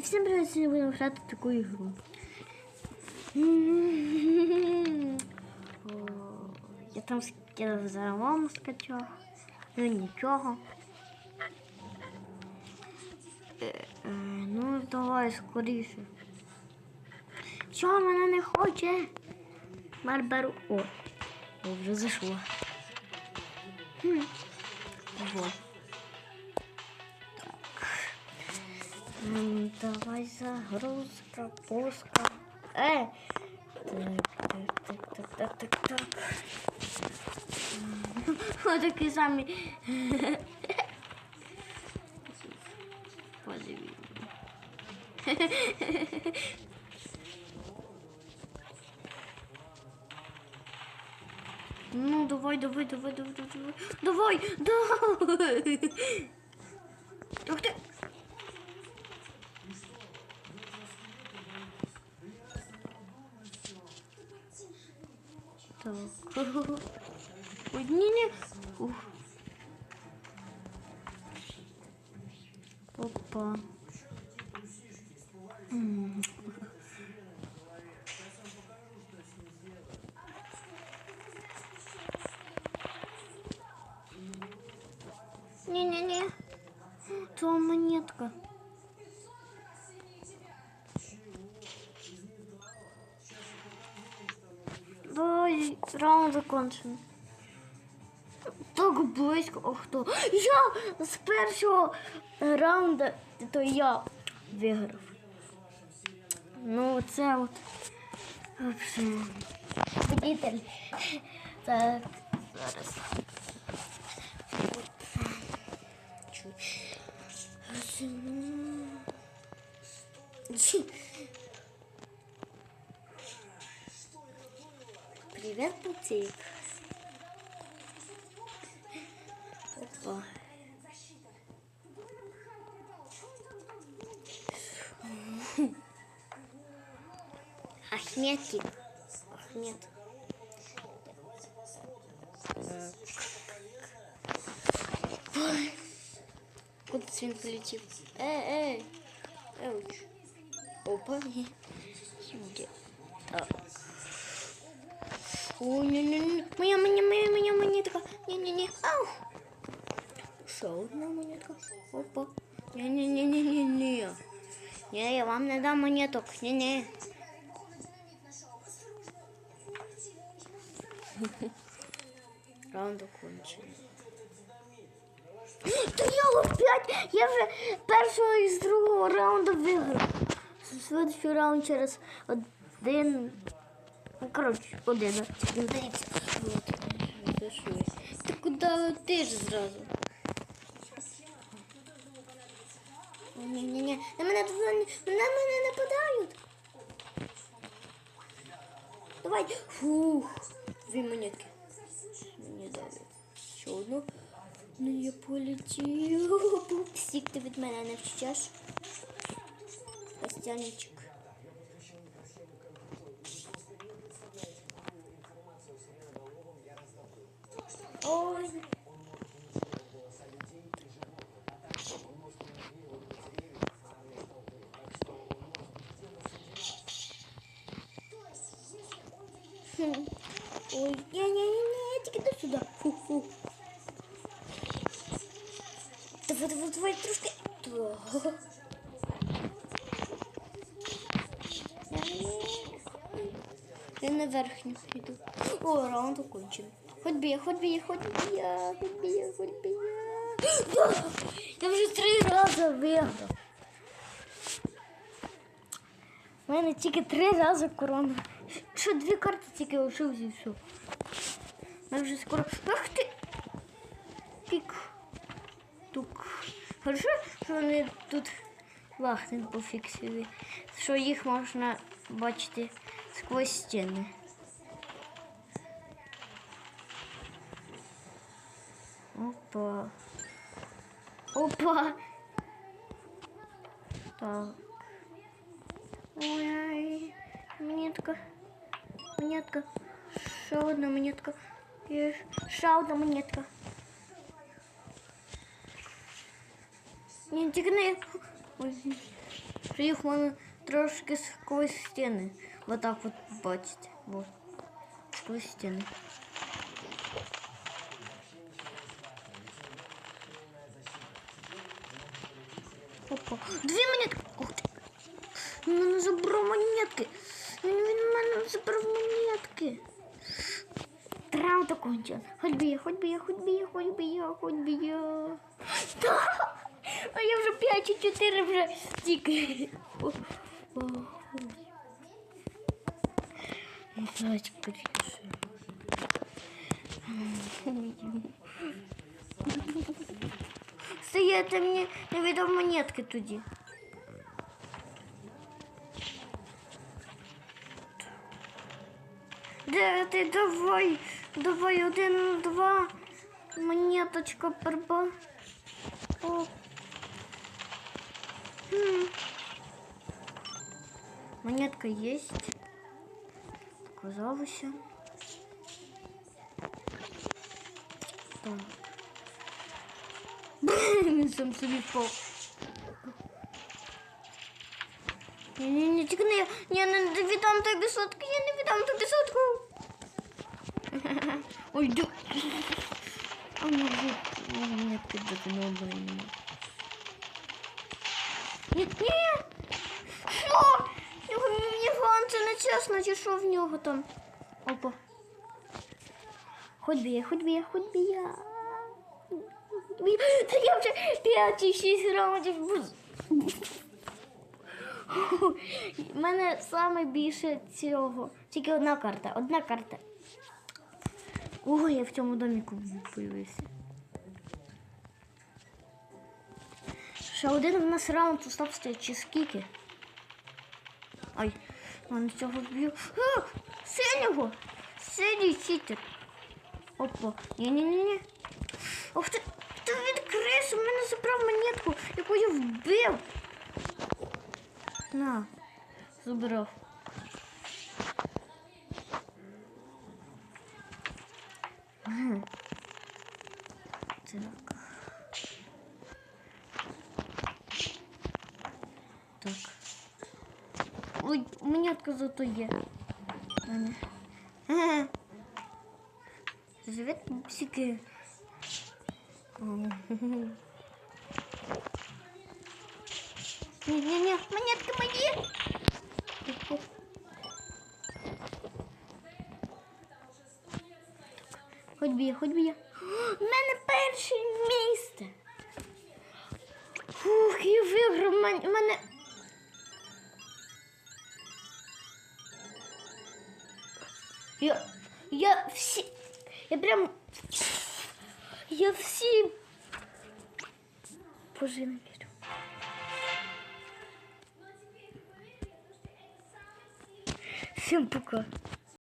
І всім привіт, сьогодні будемо грати в таку ігру. Я там скидав за вам скачав. Ну нічого. Е, е, Ну, давай скоріше. Чого вона не хоче? Барбару. О, вже зайшло. Вот. Давай загрузка, пуска. Э! Так, так, так, так, так, так, так. Вот такі самі. Подивіться. Ну, давай, давай, давай, давай, давай, давай, давай. Ух ти. Так. Ой, ні, ні. Ух. Опа. М. Не-не-не. То монетка. Давай, раунд закончен. Так близько. Ох, то. Я з першого раунду, то я виграв. Ну, це от. Водитель. Так, зараз. Привет, путик. Опа. Ахметик. Ахмед. Куда він полетів? Ей, ей. Еуч. Опа. ні. Сюди. Так. Не, не. Моя, моя, моя, моя монетка. Не, не, не. Одна монетка. Опа. Не. Не, я вам не дам монеток. Не, не. Раунд окончений. Та я опять! Я вже першого і з другого раунду виграв. Следующий раунд через один. Ну, коротше, один. Ти куди летиш зразу? Ні-ні-ні. На мене на мене нападають. Давай. Фух. Дві монетки. Мені дали. Ще одну. Ну я полетів. Пупсик, ти від мене не вчиш. Костянчик. Ой. Хм. Ой, не-не-не, тільки до сюди. Фу-фу. Давай, трошки. Я на верхню йду. О, раунд окончен. Хоть би я, хоть би я, хоть би я, хоть би я, хоть би я. Я вже три рази виграв. У мене тільки три рази корона. Що дві карти тільки лишилось і все. Ми вже скоро. Ах ти! Пік. Тук. Хорошо, що вони тут лахнем пофіксили. Що їх можна бачити сквозь стіни. Опа. Опа. Так. Ой, монетка. Монетка. Ще одна монетка. Ще одна монетка. Не. Ой, що їх можна трошки сквозь стіни. Вот так от бачите. Вот. Сквозь стіни. Опа. Дві монетки. Ух ти. Він мене забрав монетки. Він, він мене забрав монетки. Правда кончена. Хоть би я, хоть би я, хоть би я, хоть би я, хоть би я. Да! А я вже 5 і 4 вже тільки. О, о, о. Ну, Давайте порішимо. Стояти мені невідомо монетки тоді. Де ти давай, давай один, два, монеточка перба. О. Монетка есть. Казалося. Так. Він сам собі впав. Ні, ні, ні, тільки не, я не віддам тобі сотку, я не віддам тобі сотку. Ой, ду. А може, мене піддати на обойні. Ні, Чесно, чи що в нього там? Опа. Хоть би я, хоть би я, хоть би я. Та я вже 5 чи 6 раундів. У мене саме більше цього. Тільки одна карта, одна карта. Ого, я в цьому доміку появився. Ще один в нас раунд остався чи скільки? Ай, мене цього. А, синього! Синій читер. Опа. Ні-ні-ні. Ох ти, ти відкрився, в мене забрав монетку, яку я вбив. На, забрав. Так. Ой, монетка зато є. в мене. Ага. Живе пупсики. Ні-ні-ні, монетки мої. Хоть би я, хоть би я. У мене перше місце. Фух, я виграв. У мене- Я, я всі. Я прям. Я всі. Боже, я не вірю. Всем пока.